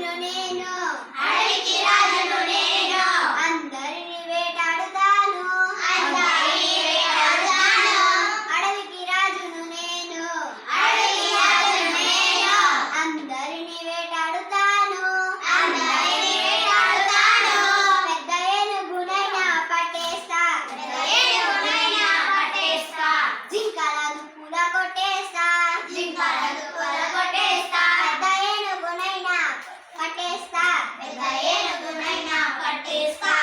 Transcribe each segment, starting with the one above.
రాజును నేను అడవికి రాజును నేను is five.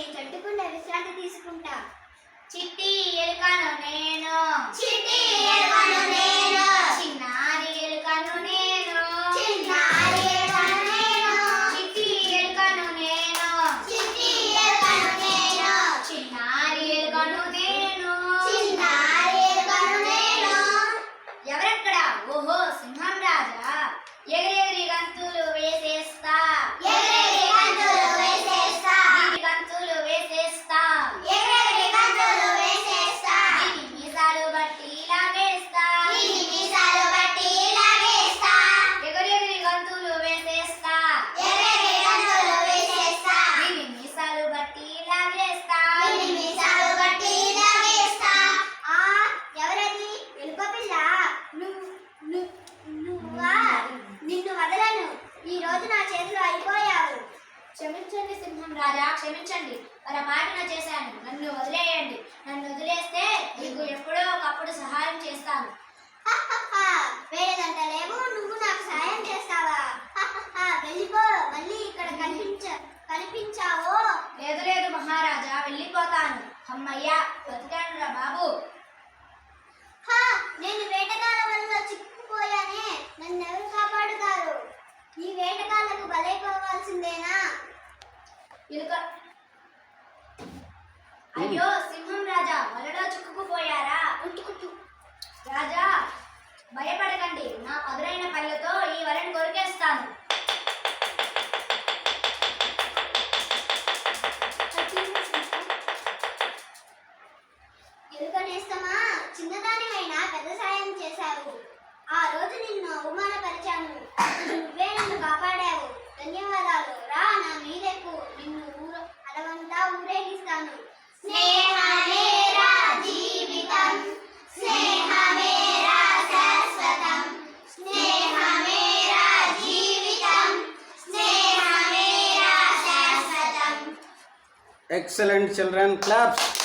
చెట్టుకుండా విశ్రాంతి తీసుకుంటా. చిట్టి ఎలుకను నేను చేతిలో అయిపోయావు క్షమించండి సింహం రాజా క్షమించండి. పొరపాటున చేశాను. నన్ను వదిలేయండి. నన్ను వదిలేస్తే నీకు ఎప్పుడో ఒకప్పుడు సహాయం చేస్తాను. వేరేదంట లేవు నువ్వు నాకు సహాయం చేస్తావా? వెళ్ళిపో. మళ్ళీ ఇక్కడ కనిపించ కనిపించావో? లేదు లేదు మహారాజా. వెళ్ళిపోతాను. అమ్మయ్యా బతికాను రా బాబు నేను వేటగాళ్ళ వల్ల చిక్కు ఇలుక అయ్యో సింహం రాజా వలలో చిక్కుకుపోయారా? ఉట్టుకుట్టు రాజా భయపడకండి. నా పదురైన పళ్ళతో ఈ వలని కొరికేస్తాను. ఎలుకనేస్తమా చిన్నదానివైనా పెద్ద సాయం చేశావు. ఆ రోజు నిన్ను అవమానపరిచాను. Excellent children, claps.